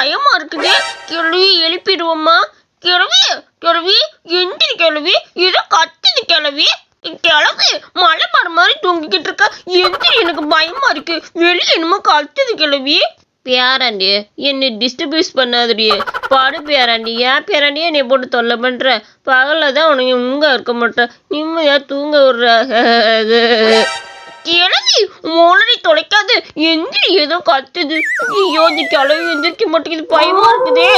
பயமா இருக்குது. கிழவி எழுப்பிடுவோமா? கிழவி கிழவி எந்திரி கிழவி ஏதோ கத்துது கிழவி. கிழவி மலை மரம் மாதிரி தூங்கிக்கிட்டு இருக்க. எந்திரி எனக்கு பயமா இருக்கு. வெளியே என்னமோ கத்துது கிழவி. பேராண்டி என்னை டிஸ்டர்பியூஸ் பண்ணாதடி. பாடு பேராண்டி. ஏன் பேராண்டியே என்னை போட்டு தொல்லை பண்ற? பகலில் தான் உனக்கு இங்க இருக்க மாட்டேன். நிம்மதியா தூங்க விடுற. கிழவி மூளை தொலைக்காது. எந்திரி ஏதோ கத்துது ஐயோ இந்த கிழவி எந்திரிக்க மாட்டேங்குது. பயமா இருக்குதே.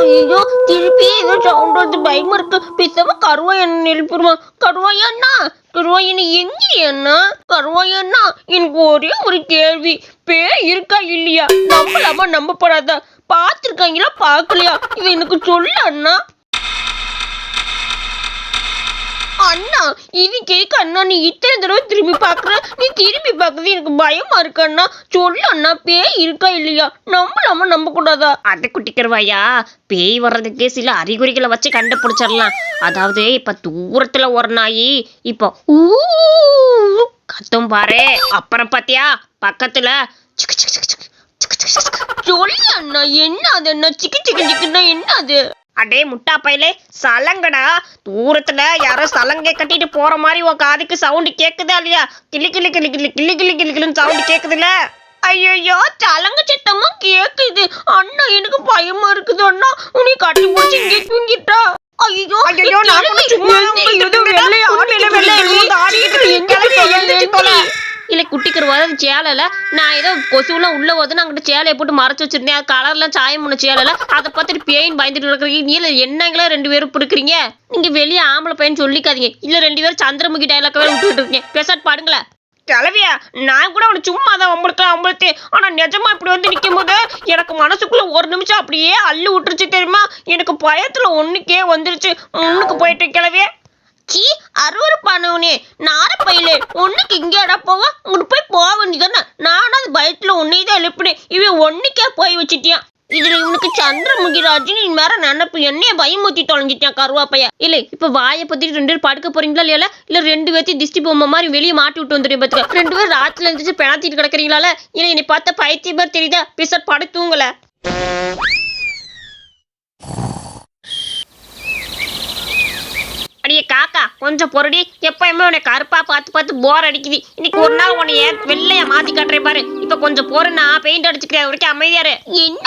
ஐயோ திருப்பி ஏதோ சவுண்ட் வந்து பயமா இருக்கு. பேசாம கருவாய் என்ன எழுப்பிடுமா கருவாய் அண்ணா கருவாய் என்ன எந்திரி அண்ணா? கருவாய் அண்ணா எனக்கு ஒரே ஒரு கேள்வி. பே இருக்கா இல்லையா? நம்பலாமா? நம்பப்படாதா? பார்த்துருக்காங்களா? பார்க்கலையா? இது எனக்கு சொல்லு அண்ணா. அண்ணா இது கேட்க அண்ணா நீ இத்தனை தடவை திரும்பி பார்க்குற? நீ திரும்பி பார்க்கறது எனக்கு பயமா இருக்கு அண்ணா. சொல்லு அண்ணா பேய் இருக்கா இல்லையா? நம்பலாமா நம்ப கூடாதா அது குட்டிக்கிறவாயா பேய் வர்றதுக்கே சில அறிகுறிகளை வச்சு கண்டுபிடிச்சிடலாம். அதாவது இப்ப தூரத்துல ஒரு நாய் இப்போ ஊ கத்தும் பாரு. அப்புறம் பாத்தியா? பக்கத்துல. சொல்லு அண்ணா என்ன அது அண்ணா? சிக்கி சிக்கி சிக்குன்னா என்ன அது? அடே முட்டா பையலே சலங்கடா. தூரத்துல யாரோ சலங்கை கட்டிட்டு போற மாதிரி உன் காதுக்கு சவுண்ட் கேக்குதா இல்லையா? கிளி கிளி கிளி கிளி கிளி கிளி கிளி கிளின்னு சவுண்ட் கேக்குதுல்ல? ஐயோ தலங்க சத்தமா கேக்குது. அண்ணா எனக்கு பயமா இருக்குது அண்ணா. உன்னை கட்டி பிடிச்சி இங்கே தூங்கிட்டா. ஐயோ ஐயோ, நான் சும்மா வெள்ளை ஆடையில வெள்ளை. எந்திரி, எந்திரிச்சு தொலை. இல்லை குட்டிக்கிறவா அது சேலைல நான் ஏதோ கொசுலாம் வந்து போது அங்கிட்ட சேலையை போட்டு மறைச்சி வச்சிருந்தேன். அது கலர்லாம் சாயம் பண்ண சேலையில் அதை பார்த்துட்டு பேயின் பயந்துட்டு இருக்கிறீங்க. இல்லை என்னங்களா ரெண்டு பேரும் பிடிக்கிறீங்க நீங்க வெளியே ஆம்பளை பையன் சொல்லிக்காதீங்க. இல்லை ரெண்டு பேரும் சந்திரமுகி டைலாக்கவே விட்டுட்டு இருக்கீங்க. பேசாட் பாடுங்களா கிளவியா நான் கூட அவனை சும்மா தான் அம்பளுத்தேன் அம்பளுத்தேன் ஆனால் நிஜமா இப்படி வந்து நிற்கும் போது எனக்கு மனசுக்குள்ள ஒரு நிமிஷம் அப்படியே அள்ளு விட்டுருச்சு தெரியுமா? எனக்கு பயத்துல ஒன்றுக்கே வந்துருச்சு. முன்னுக்கு போயிட்டு கிளவியே சீ அருவருப்பானவனே. நார பையலே ஒண்ணுக்கு இங்கேடா போவா உங்களுக்கு போய் போக வேண்டியதானே நானும் அது பயத்துல உன்னை தான் எழுப்பினேன். இவன் ஒன்றுக்கே போய் வச்சுட்டியான். இதுல இவனுக்கு சந்திரமுகி ராஜினி மேல நினப்பு. என்னைய பயமுத்தி தொலைஞ்சிட்டான் கருவாப்பையா. இல்ல இப்ப வாயை பத்திட்டு ரெண்டு பேரும் படுக்க போறீங்களா இல்லையா இல்ல? ரெண்டு பேர்த்தையும் திஷ்டி பொம்மை மாதிரி வெளியே மாட்டி விட்டு வந்துருவேன் பாத்துக்க. ரெண்டு பேரும் ராத்துல இருந்துச்சு பிணத்திட்டு கிடக்குறீங்களா இல்ல? என்னை பார்த்தா பைத்தியம் தெரியுதா? பிசட் படு தூங்கல அடியே காக்கா கொஞ்சம் பொருடி எப்பயுமே உன்னை கருப்பா பார்த்து பார்த்து போர் அடிக்குது. இன்னைக்கு ஒரு நாள் உன்னைய வெள்ளைய மாத்தி காட்டுறேன் பாரு. இப்ப கொஞ்சம் பொறு நான் பெயிண்ட் அடிச்சுக்கிறேன் வரைக்கும் அமைதியாரு என்ன?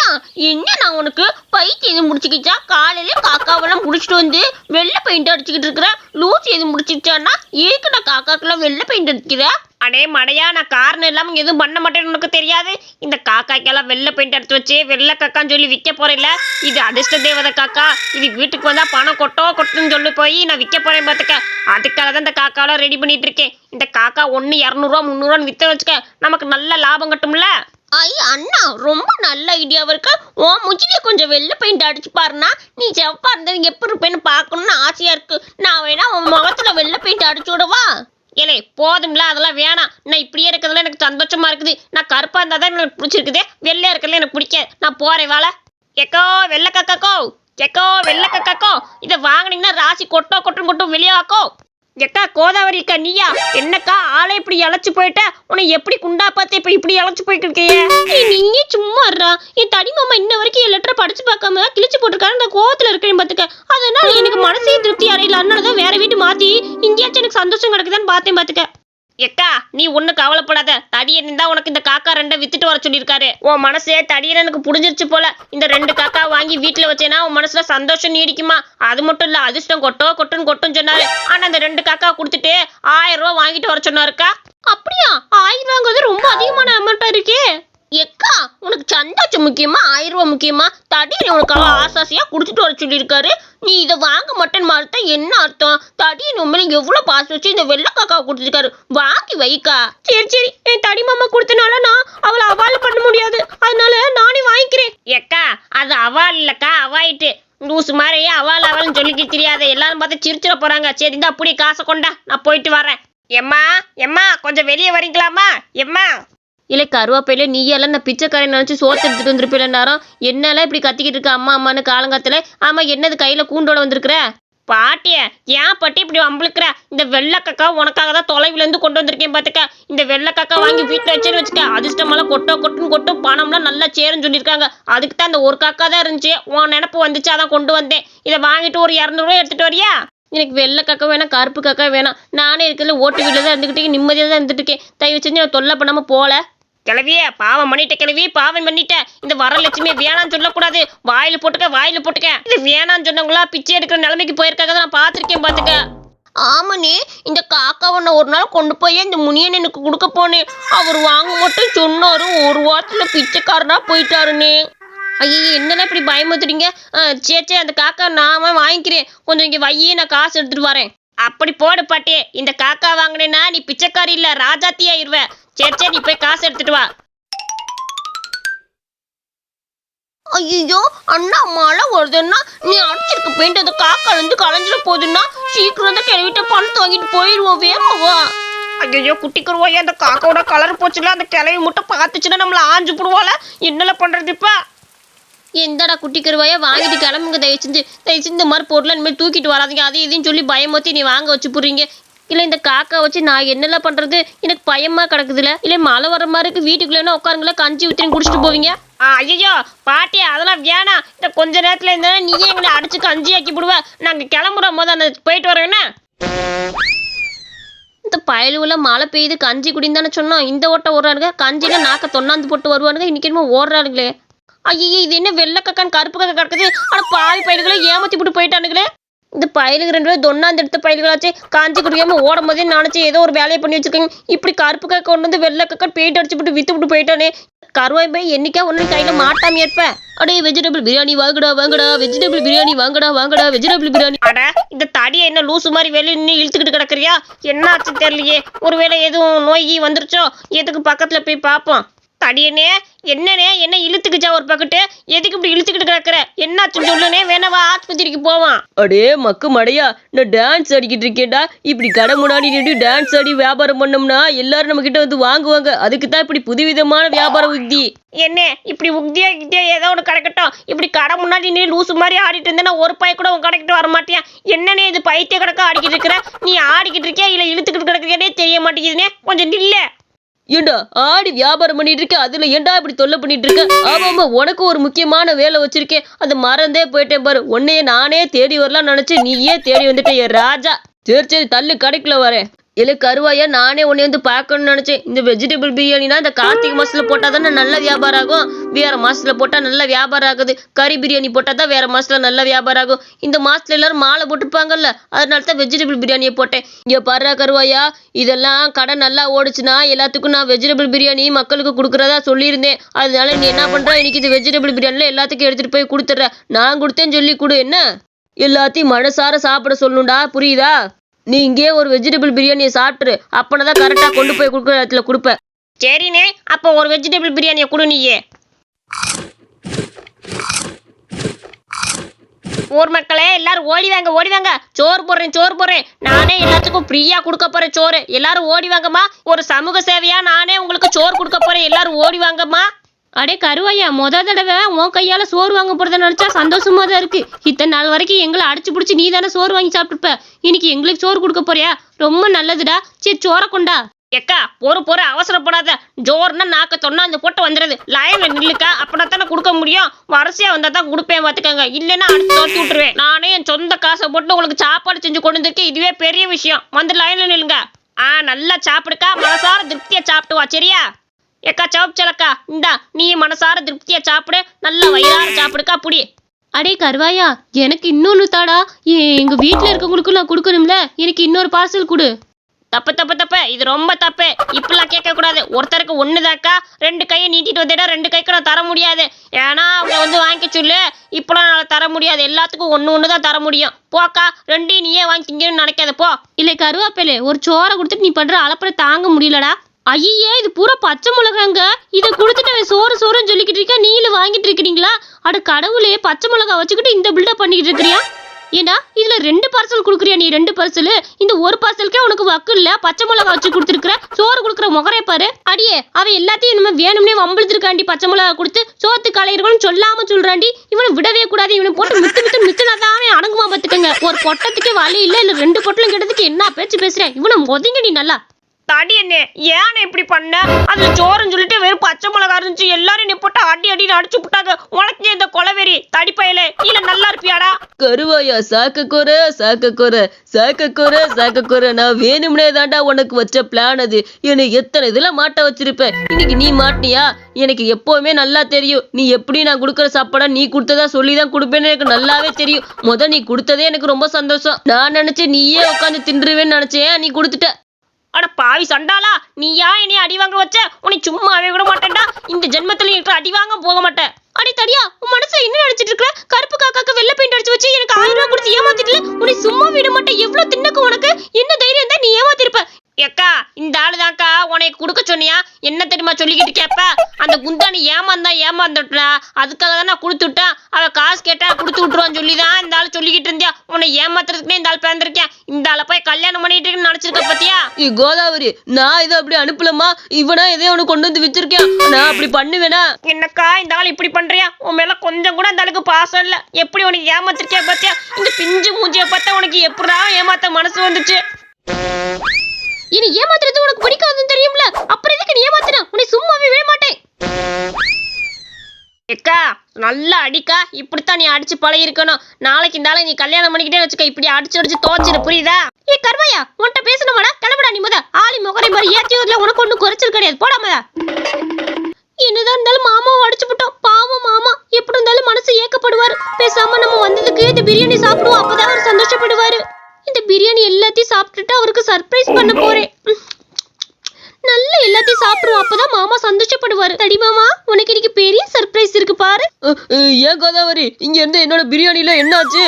என்ன நான் உனக்கு? பைத்தியம் எது முடிச்சுக்கிச்சா? காலையில காக்காவெல்லாம் முடிச்சுட்டு வந்து வெள்ளை பெயிண்ட் அடிச்சுக்கிட்டு இருக்கிறேன் லூஸ் எது முடிச்சுக்கிச்சான்னா ஏற்கனவே நான் காக்காக்கெல்லாம் வெள்ளை பெயிண்ட் அடிக்கிறேன் அடே மடையா நான் காரணம் இல்லாமல் எதுவும் பண்ண மாட்டேன்னு உனக்கு தெரியாது? இந்த காக்காக்கெல்லாம் வெள்ளை பெயிண்ட் எடுத்து வச்சு வெள்ளை காக்கான்னு சொல்லி விற்க போறேன்ல? இது அதிர்ஷ்ட தேவதை காக்கா. இது வீட்டுக்கு வந்தா பணம் கொட்டோ கொட்டுன்னு சொல்லி போய் நான் விற்க போறேன் பார்த்துக்க அதுக்காக தான் இந்த காக்காவெல்லாம் ரெடி பண்ணிட்டு இருக்கேன். இந்த காக்கா ஒன்று இரநூறுவா முந்நூறுவான்னு வித்த வச்சுக்க நமக்கு நல்ல லாபம் கட்டும்ல? ஐ அண்ணா ரொம்ப நல்ல ஐடியாவும் இருக்கு. உன் முச்சிலே கொஞ்சம் வெள்ளை பெயிண்ட் அடிச்சு பாருண்ணா. நீ செவ்வாய் இருந்தது எப்படி இருப்பேன்னு பார்க்கணும்னு ஆசையா இருக்கு. நான் வேணா உன் முகத்துல வெள்ளை பெயிண்ட் அடிச்சு விடவா? ஏலே போதும்ல அதெல்லாம் வேணாம். நான் இப்படியே இருக்கிறதுல எனக்கு சந்தோஷமா இருக்குது. நான் கருப்பா இருந்தா தான் எனக்கு பிடிச்சிருக்குது. வெள்ளையா இருக்கிறதுல எனக்கு பிடிக்காது. நான் போறேன் வாழ. எக்கோ வெள்ளை கக்காக்கோ. எக்கோ வெள்ளை கக்காக்கோ. இதை வாங்குனீங்கன்னா ராசி கொட்டோ கொட்டும் கொட்டும் வெளியே வாக்கோ. எக்கா கோதாவரிக்கா நீயா? என்னக்கா ஆளை இப்படி இழைச்சு போயிட்ட? உன்னை எப்படி குண்டா பார்த்து இப்ப இப்படி இழைச்சு போயிட்டு இருக்கியே? ஏய், நீயே சும்மா இருறா என் தடி மாமா இன்ன வரைக்கும் என் லெட்டரை படிச்சு பார்க்காம கிழிச்சு போட்டிருக்காரு. நான் கோவத்துல இருக்கேன் பாத்துக்க அதனால எனக்கு மனசே திருப்தி அடையில. அதனாலதான் வேற வீட்டு மாத்தி இங்கேயாச்சும் எனக்கு சந்தோஷம் கிடைக்குதான்னு பார்த்தேன் பாத்துக்க எக்கா நீ ஒண்ணு கவலைப்படாத. தடியன் தான் உனக்கு இந்த காக்கா ரெண்டை வித்துட்டு வர சொல்லியிருக்காரு. உன் மனசே தடியனனுக்கு புடிஞ்சிருச்சு போல. இந்த ரெண்டு காக்கா வாங்கி வீட்டுல வச்சேனா உன் மனசுல சந்தோஷம் நீடிக்குமா? அது மட்டும் இல்ல அதிர்ஷ்டம் கொட்டோ கொட்டுன்னு கொட்டும் சொன்னாரு. ஆனா அந்த ரெண்டு காக்கா கொடுத்துட்டு ஆயிரம் ரூபாய் வாங்கிட்டு வர சொன்னாருக்கா? அப்படியா? ஆயிரம் ரூபாங்கிறது ரொம்ப அதிகமான அமௌண்ட்டா இருக்கே. சந்தோஷம் முக்கியமா ஆயிரம் ரூபாய் முக்கியமா? தடியன் உனக்கு அவ ஆசாசியா குடுத்துட்டு வர சொல்லியிருக்காரு. நீ இதை வாங்க மாட்டேன்னு மறுத்தா என்ன அர்த்தம்? தடியன் உண்மையில எவ்வளவு பாசம் வச்சு இந்த வெள்ளை கொடுத்துருக்காரு? வாங்கி வைக்கா. சரி சரி. என் தடி மாமா கொடுத்தனால நான் அவளை அவால பண்ண முடியாது. அதனால நானே வாங்கிக்கிறேன். எக்கா அது அவால் இல்லக்கா அவாயிட்டு. லூசு மாதிரி அவால் அவால்னு சொல்லிக்க தெரியாத. எல்லாரும் பார்த்து சிரிச்சிட போறாங்க. சரி இந்த அப்படியே காசை கொண்டா. நான் போயிட்டு வரேன். எம்மா எம்மா கொஞ்சம் வெளியே வரீங்களாமா எம்மா. இல்லை கருவாப்பையில நீ எல்லாம் இந்த பிச்சைக்காரன் நினச்சி சோத்து எடுத்துட்டு வந்திருப்பில்ல நேரம் என்னெல்லாம் இப்படி கத்திக்கிட்டு இருக்க அம்மா அம்மான்னு காலங்காத்தில்? ஆமா என்னது கையில கூண்டோட வந்திருக்கிற? பாட்டிய ஏன் பாட்டி இப்படி வம்பளுக்குற இந்த வெள்ளைக்கக்கா உனக்காக தான் தொலைவுல இருந்து கொண்டு வந்திருக்கேன் பார்த்துக்க இந்த வெள்ளைக்கக்கா வாங்கி வீட்டில் வச்சேன்னு வச்சுக்க அதிர்ஷ்டமெல்லாம் கொட்டோ கொட்டுன்னு கொட்டும் பணம்லாம் நல்லா சேருன்னு சொல்லியிருக்காங்க. அதுக்கு தான் இந்த ஒரு காக்கா தான் இருந்துச்சு. உன் நினப்பு வந்துச்சு அதான் கொண்டு வந்தேன். இதை வாங்கிட்டு ஒரு இரநூறுவா எடுத்துகிட்டு வரியா? எனக்கு வெள்ளை காக்கா வேணாம் கருப்பு காக்கா வேணாம். நானே இருக்கிறதுல ஓட்டு வீட்டில் தான் இருந்துக்கிட்டே நிம்மதியாக தான் இருந்துட்டு இருக்கேன். தயவு செஞ்சு தொல்லை பண்ணாமல் போல. கிளவியே பாவம் பண்ணிட்ட கிளவி பாவம் பண்ணிட்ட. இந்த வரலட்சுமி வேணாம்னு சொல்லக்கூடாது. வாயில போட்டுக்க வாயில போட்டுக்க. இது வேணாம்னு சொன்னவங்களா பிச்சை எடுக்கிற நிலைமைக்கு போயிருக்காங்க நான் பார்த்துருக்கேன் பார்த்துக்க. ஆமாண்ணே இந்த காக்காவை நான் ஒரு நாள் கொண்டு போய் இந்த முனியன் எனக்கு கொடுக்க போனேன் அவர் வாங்க மட்டும் சொன்னாரு ஒரு வாரத்துல பிச்சைக்காரனா போயிட்டாருண்ணே ஐயோ என்னடா இப்படி பயமுத்துறீங்க சரி சரி அந்த காக்கா நாம வாங்கிக்கிறேன். கொஞ்சம் இங்கே வையே நான் காசு எடுத்துட்டு வரேன். அப்படி போடு பாட்டி இந்த காக்கா வாங்கினேன்னா நீ பிச்சைக்காரி இல்ல ராஜாத்தி ஆயிருவ சரி சரி நீ போய் காசு எடுத்துட்டு வா. ஐயோ அண்ணா மழை வருதுன்னா நீ அடிச்சிருக்க பெயிண்ட் அந்த காக்கா இருந்து கலைஞ்சிட போகுதுன்னா சீக்கிரம் தான் கிளவிட்ட பணத்தை வாங்கிட்டு போயிடுவோம் வேகவா. ஐயோ குட்டி குருவாயே அந்த காக்காவோட கலர் போச்சுல அந்த கிளவி மட்டும் பார்த்துச்சுன்னா நம்மள ஆஞ்சு போடுவாள. என்னல பண்றது இப்ப? எந்தடா குட்டி கருவாயா வாங்கிட்டு கிளம்புங்க தயவு செஞ்சு. தயவு செஞ்சு இந்த மாதிரி பொருளை இனிமேல் தூக்கிட்டு வராதீங்க. அது இதையும் சொல்லி பயமுத்தி நீ வாங்க வச்சு போடுறீங்க. இல்லை இந்த காக்கா வச்சு நான் என்னெல்லாம் பண்றது? எனக்கு பயமா கிடக்குதுல. இல்லை மழை வர மாதிரி இருக்கு. வீட்டுக்குள்ளே உட்காருங்களா கஞ்சி ஊற்றி குடிச்சிட்டு போவீங்க? ஐயோ பாட்டி அதெல்லாம் வேணாம். இந்த கொஞ்ச நேரத்தில் இருந்தாலும் நீயே எங்களை அடிச்சு கஞ்சி ஆக்கி போடுவ நாங்கள் கிளம்புறோம். போது அந்த போயிட்டு வரோம். இந்த பயலுவுல மழை பெய்யுது. கஞ்சி குடிந்தானே சொன்னோம். இந்த ஓட்ட ஓடுறானுங்க. கஞ்சில நாக்க தொண்ணாந்து போட்டு வருவானுங்க. இன்னைக்கு என்னமோ ஓடுறானுங்களே. ஐயோ இது என்ன வெள்ளை கக்கான் கருப்பு கக்கா கிடக்குது. ஆனா பாவி பயல்களை ஏமாத்தி போட்டு போயிட்டானுங்களே. இந்த பயலுக்கு ரெண்டு பேரும் தொண்ணாந்து எடுத்த பயல்களாச்சு. காஞ்சி குடிக்காம ஓடும் போதே நினைச்சு ஏதோ ஒரு வேலையை பண்ணி வச்சிருக்கீங்க இப்படி கருப்புக்கா கொண்டு வந்து வெள்ளை கக்கா பெயிண்ட் அடிச்சு விட்டு வித்து விட்டு போயிட்டானே. கருவாய் பை என்னைக்கா ஒன்று கையில மாட்டாம ஏற்ப? அடே வெஜிடபிள் பிரியாணி வாங்குடா வாங்கடா வெஜிடபிள் பிரியாணி வாங்கடா வாங்கடா வெஜிடபிள் பிரியாணி. அட இந்த தடியை என்ன லூசு மாதிரி வெளியே நின்று இழுத்துக்கிட்டு கிடக்குறியா? என்ன ஆச்சு தெரியலையே. ஒருவேளை எதுவும் நோய் வந்துருச்சோ? எதுக்கு பக்கத்துல போய் பார்ப்போம். தடியனே என்னனே என்ன இழுத்துக்குச்சா ஒரு பக்கெட்டு? எதுக்கு இப்படி இழுத்துக்கிட்டு கிடக்குற? என்னாச்சுன்னு சொல்லுனே வேணவா ஆஸ்பத்திரிக்கு போவான். அடே மக்கு மடையா நான் டான்ஸ் ஆடிக்கிட்டு இருக்கேன்டா. இப்படி கடை முன்னாடி நின்று டான்ஸ் ஆடி வியாபாரம் பண்ணோம்னா எல்லாரும் நம்ம கிட்ட வந்து வாங்குவாங்க. அதுக்கு தான் இப்படி புதுவிதமான வியாபார உத்தி என்ன இப்படி உக்தியா கிட்டியா ஏதோ ஒன்று கிடக்கட்டும் இப்படி கடை முன்னாடி நீ லூசு மாதிரி ஆடிட்டு இருந்தேன்னா ஒரு பைய கூட உன் கடைக்கிட்டு வர மாட்டியா? என்னனே இது பைத்திய கணக்கா ஆடிக்கிட்டு இருக்கிற? நீ ஆடிக்கிட்டு இருக்கியா? இல்லை இழுத்துக்கிட்டு கிடக்குறியானே தெரிய மாட்டேங்குதுனே? கொஞ்சம் நில்ல. ஏண்டா ஆடி வியாபாரம் பண்ணிட்டு இருக்க? அதுல ஏன்டா இப்படி தொல்லை பண்ணிட்டு இருக்க? ஆமா ஆமா உனக்கு ஒரு முக்கியமான வேலை வச்சிருக்கேன். அது மறந்தே போயிட்டேன் பாரு. உன்னையே நானே தேடி வரலாம்னு நினைச்சு நீயே தேடி வந்துட்ட ராஜா. சரி சரி தள்ளு கடைக்குள்ள வரேன். இல்லை கருவாயா நானே உன்னை வந்து பார்க்கணும்னு நினைச்சேன். இந்த வெஜிடபிள் பிரியாணினா இந்த கார்த்திகை மாசத்துல போட்டா தானே நல்ல வியாபாரம் ஆகும் வேற மாசத்துல போட்டா நல்ல வியாபாரம் ஆகுது. கறி பிரியாணி போட்டா தான் வேற மாசத்துல நல்ல வியாபாரம் ஆகும். இந்த மாசத்துல எல்லாரும் மாலை போட்டுப்பாங்கல்ல அதனால தான் வெஜிடபிள் பிரியாணியை போட்டேன். இங்க பாரு கருவாயா இதெல்லாம் கடை நல்லா ஓடுச்சுன்னா எல்லாத்துக்கும் நான் வெஜிடபிள் பிரியாணி மக்களுக்கு கொடுக்குறதா சொல்லியிருந்தேன். அதனால நீ என்ன பண்ற? இன்னைக்கு இது வெஜிடபிள் பிரியாணில எல்லாத்துக்கும் எடுத்துட்டு போய் கொடுத்துட்ற. நான் கொடுத்தேன்னு சொல்லி கொடு என்ன? எல்லாத்தையும் மனசார சாப்பிட சொல்லணும்டா புரியுதா? நீ இங்கே ஒரு வெஜிடபிள் பிரியாணியை சாப்பிட்ரு அப்பனா தான் கரெக்டாக கொண்டு போய் கொடுக்குற இடத்துல கொடுப்ப. சரிண்ணே அப்போ ஒரு வெஜிடபிள் பிரியாணியை கொடு நீயே. ஊர் மக்களே எல்லாரும் ஓடி வாங்க ஓடி வாங்க. சோறு போடுறேன் சோறு போடுறேன். நானே எல்லாத்துக்கும் ஃப்ரீயா கொடுக்க போறேன் சோறு. எல்லாரும் ஓடி வாங்கம்மா. ஒரு சமூக சேவையா நானே உங்களுக்கு சோறு கொடுக்க போறேன். எல்லாரும் ஓடி வாங்கம்மா. அடே கருவாயா முத தடவை உன் கையால சோறு வாங்க போறத நினைச்சா சந்தோஷமா தான் இருக்கு. இத்தனை நாள் வரைக்கும் எங்களை அடிச்சு பிடிச்சி நீ தானே சோறு வாங்கி சாப்பிட்டுருப்ப. இன்னைக்கு எங்களுக்கு சோறு கொடுக்க போறியா? ரொம்ப நல்லதுடா. சரி சோற கொண்டா. எக்கா பொறு பொறு அவசரப்படாத. ஜோர்னா நாக்க தொண்ணாந்து போட்டு வந்துடுது லைனில் நில்லுக்கா. அப்பனா தானே கொடுக்க முடியும்? வரிசையா வந்தா தான் கொடுப்பேன் பார்த்துக்கங்க. இல்லைன்னா அடுத்து தோற்று விட்டுருவேன். நானே என் சொந்த காசை போட்டு உங்களுக்கு சாப்பாடு செஞ்சு கொண்டு வந்திருக்கேன். இதுவே பெரிய விஷயம். வந்து லைனில் நில்லுங்க. ஆ நல்லா சாப்பிடுக்கா. மனசார திருப்தியா சாப்பிட்டு வா. சரியா? ஏக்கா சவப்சலக்கா இந்தா நீ மனசார திருப்தியா சாப்பிடு. நல்லா வயிறார சாப்பிடுக்கா புடி. அடே கருவாயா எனக்கு இன்னொன்று தாடா. எங்க வீட்டில் இருக்கவங்களுக்கும் நான் கொடுக்கணும்ல. எனக்கு இன்னொரு பார்சல் கொடு. தப்பு தப்பு தப்பு. இது ரொம்ப தப்பு. இப்பெல்லாம் கேட்க கூடாது ஒருத்தருக்கு ஒண்ணுதாக்கா. ரெண்டு கையை நீட்டிட்டு வந்துட்டா ரெண்டு கைக்கு நான் தர முடியாது. ஏன்னா அவங்க வந்து வாங்கிக்க சொல்லு. இப்பெல்லாம் நான் தர முடியாது. எல்லாத்துக்கும் ஒண்ணு ஒன்று தான் தர முடியும். போக்கா ரெண்டையும் நீயே வாங்கி திங்கன்னு நினைக்காத போ. இல்லை கருவாப்பேலே ஒரு சோறை கொடுத்துட்டு நீ பண்ற அளப்பறை தாங்க முடியலடா. ஐயே இது பூரா பச்சை மிளகாங்க. இதை கொடுத்துட்டு அவன் சோறு சோறுன்னு சொல்லிக்கிட்டு இருக்கா? நீங்களும் வாங்கிட்டு இருக்கிறீங்களா? அட கடவுளே பச்சை மிளகா வச்சுக்கிட்டு இந்த பில்டப் பண்ணிக்கிட்டு இருக்கிறியா? ஏண்டா இதுல ரெண்டு பார்சல் குடுக்குறியா நீ ரெண்டு பார்சல் இந்த ஒரு பார்சலுக்கே உனக்கு வக்கு இல்ல. பச்சை மிளகா வச்சு கொடுத்துருக்குற சோறு கொடுக்குற முகரே பாரு. அடியே அவ எல்லாத்தையும் இனிமே வேணும்னே வம்பிழுத்துருக்காண்டி பச்சை மிளகா கொடுத்து சோத்து கலையர்களும் சொல்லாம சொல்றாண்டி. இவனை விடவே கூடாது. இவனை போட்டு மித்து மித்து மித்துனாதான் அவன் அடங்குமா பாத்துக்கங்க. ஒரு பொட்டத்துக்கே வழி இல்ல இல்ல ரெண்டு பொட்டலும் கிட்டதுக்கு என்ன பேச்சு பேசுறேன் இவனை நீ நல்லா. தடி என்ன? ஏன் இப்படி பண்ண? அது சோறுன்னு சொல்லிட்டு வெறும் பச்சை மிளகா இருந்துச்சு. எல்லாரும் என்னை போட்டு அடி அடின்னு அடிச்சு விட்டாங்க. உனக்கு இந்த கொலவெறி தடி பயலே. இல்ல நல்லா இருப்பியாடா? கருவாயா சாக்கக்கூர சாக்கக்கூர சாக்கக்கூர சாக்கக்கூர நான் வேணும்னே தாண்டா உனக்கு வச்ச பிளான் அது. என்னை எத்தனை இதுல மாட்ட வச்சிருப்பேன் இன்னைக்கு நீ மாட்டியா எனக்கு எப்பவுமே நல்லா தெரியும். நீ எப்படி நான் கொடுக்குற சாப்பாடா நீ கொடுத்ததா சொல்லி தான் கொடுப்பேன்னு எனக்கு நல்லாவே தெரியும். முத நீ கொடுத்ததே எனக்கு ரொம்ப சந்தோஷம். நான் நினைச்சேன் நீயே உட்காந்து தின்றுவேன்னு நினைச்சேன். நீ கொடுத்துட்ட. அட பாவி சண்டாலா நீ ஏன் என்னைய அடி வாங்க வச்ச? உன்னை சும்மாவே விட மாட்டேன்டா. இந்த ஜென்மத்துல இருக்கிற அடி வாங்க போக மாட்டேன் அடி தடியா உன் மனசுல என்ன நினைச்சிட்டு இருக்க? கருப்பு காக்காக்கு வெள்ள பெயிண்ட் அடிச்சு வச்சு எனக்கு ஆயிரம் ரூபாய் கொடுத்து ஏமாத்திட்டு உன்னை சும்மா விட மாட்டேன் எவ்வளவு தின்னக்கு உனக்கு? என்ன தைரியம் தான் நீ ஏமாத்திருப்ப. ஏக்கா இந்த ஆளுதான்க்கா உனக்கு கொடுக்க சொன்னியா? என்ன தெரியுமா சொல்லிக்கிட்டு கேப்ப? அந்த குந்தாணி ஏமாந்தா ஏமாந்துட்டா அதுக்காக தான் நான் கொடுத்து விட்டேன். அவ காசு கேட்டா கொடுத்து விட்டுருவான்னு சொல்லி தான் இந்த ஆள் சொல்லிக்கிட்டு இருந்தியா? உன்னை ஏமாத்துறதுக்குனே இந்த ஆள் பிறந்திருக்கேன் இந்த ஆளை போய் கல்யாணம் பண்ணிட்டு இருக்குன்னு நினைச்சிருக்க கோதாவரி நான் இதை அப்படி அனுப்பலமா இவனா எதையோ ஒன்று கொண்டு வந்து வச்சிருக்கேன் நான் அப்படி பண்ணுவேனா? என்னக்கா இந்த ஆள் இப்படி பண்றியா? உன் மேல கொஞ்சம் கூட இந்த ஆளுக்கு பாசம் இல்ல. எப்படி உனக்கு ஏமாத்திருக்கியா பாத்தியா? இந்த பிஞ்சு மூஞ்சிய பார்த்தா உனக்கு எப்படா ஏமாத்த மனசு வந்துச்சு? இனி ஏமாத்துறது உனக்கு பிடிக்காதுன்னு தெரியும்ல? அப்புறம் எதுக்கு நீ ஏமாத்துன? உன்னை சும்மாவே விட மாட்டேன் எக்கா நல்லா அடிக்கா. இப்படித்தான் நீ அடிச்சு பழகிருக்கணும் நாளைக்கு இருந்தாலும் நீ கல்யாணம் பண்ணிக்கிட்டே வச்சுக்க. இப்படி அடிச்சு அடிச்சு தோச்சிரு புரியுதா? ஏ கர்மையா? உன்கிட்ட பேசணுமாடா? கிளம்புடா நீ முத. ஆளி முகரை மாதிரி ஏத்தியதுல உனக்கு ஒன்றும் குறைச்சல் கிடையாது. போடாம என்னதான் இருந்தாலும் மாமாவை அடிச்சு விட்டோம் பாவம் மாமா. எப்படி இருந்தாலும் மனசு ஏக்கப்படுவாரு. பேசாம நம்ம வந்ததுக்கு இந்த பிரியாணி சாப்பிடுவோம். அப்பதான் அவர் சந்தோஷப்படுவாரு. இந்த பிரியாணி எல்லாத்தையும் சாப்பிட்டுட்டு அவருக்கு சர்ப்ரைஸ் பண்ண போறேன். சாப்பிடுவோம். அப்பதான் மாமா சந்தோஷப்படுவாரு. தடி மாமா உனக்கு இன்னைக்கு பெரிய சர்ப்ரைஸ் இருக்கு பாரு. ஏன் கோதாவரி? இங்க இருந்து என்னோட பிரியாணில என்னாச்சு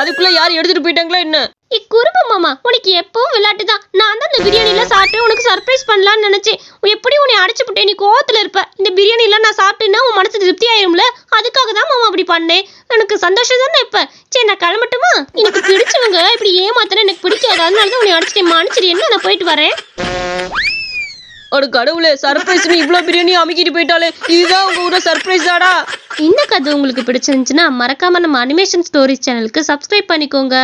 அதுக்குள்ள யாரும் எடுத்துட்டு போயிட்டாங்களா என்ன? இக்குறும்பு மாமா உனக்கு எப்பவும் விளையாட்டு தான். நான் தான் இந்த பிரியாணில சாப்பிட்டு உனக்கு சர்ப்ரைஸ் பண்ணலாம்னு நினைச்சேன். எப்படி உன்னை அடைச்சு விட்டேன் நீ கோவத்துல இருப்ப. இந்த பிரியாணில நான் சாப்பிட்டேன்னா உன் மனசு திருப்தி ஆயிரும்ல? அதுக்காக தான் மாமா அப்படி பண்ணேன். எனக்கு சந்தோஷம் தானே இப்ப? சரி நான் கிளம்பட்டுமா? எனக்கு பிடிச்சவங்க இப்படி ஏமாத்தினா எனக்கு பிடிக்காது? அதனால தான் உன்னை அடிச்சிட்டேன். மன்னிச்சிரு என்ன? நான் போயிட்டு வரேன். அட கடவுளே சர்ப்ரைஸ் இவ்ளோ பிரியாணி அமைக்கிட்டு போயிட்டாலே. இதுதான் உங்க ஊர சர்ப்ரைஸ் ஆடா. இந்த கதை உங்களுக்கு பிடிச்சிருந்துச்சுன்னா மறக்காம நம்ம அனிமேஷன் ஸ்டோரிஸ் சேனலுக்கு சப்ஸ்கிரைப் பண்ணிக்கோங்க.